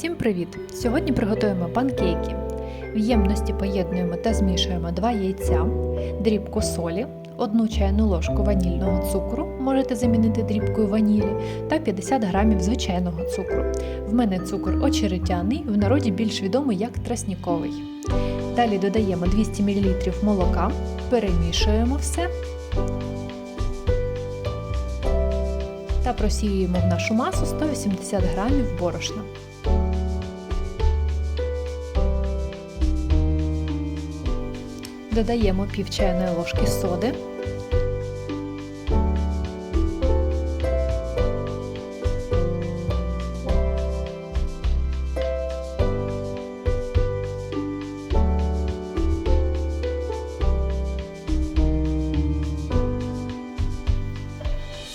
Всім привіт! Сьогодні приготуємо панкейки. В ємності поєднуємо та змішуємо 2 яйця, дрібку солі, 1 чайну ложку ванільного цукру, можете замінити дрібкою ванілі, та 50 грамів звичайного цукру. В мене цукор очеретяний, в народі більш відомий як тросніковий. Далі додаємо 200 мл молока, перемішуємо все та просіюємо в нашу масу 180 грамів борошна. Додаємо пів чайної ложки соди.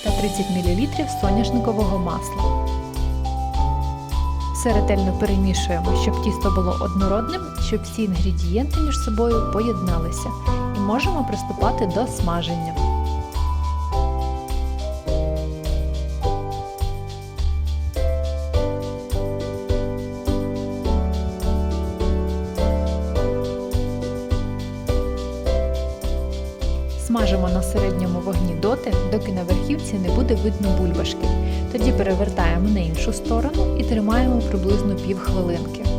та 30 мл соняшникового масла. Все ретельно перемішуємо, щоб тісто було однородним, щоб всі інгредієнти між собою поєдналися, і можемо приступати до смаження. Смажимо на середньому вогні доти, доки на верхівці не буде видно бульбашки. Тоді перевертаємо на іншу сторону і тримаємо приблизно пів хвилинки.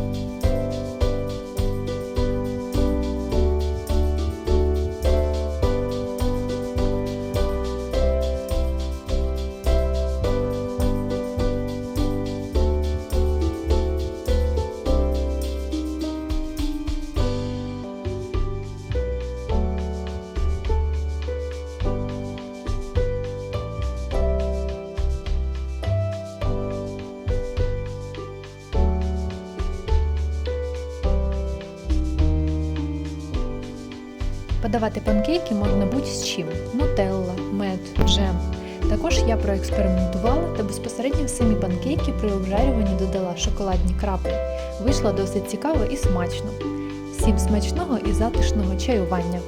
Подавати панкейки можна будь-з чим: нутелла, мед, джем. Також я проекспериментувала та безпосередньо в самі панкейки при обжарюванні додала шоколадні краплі. Вийшло досить цікаво і смачно. Всім смачного і затишного чаювання!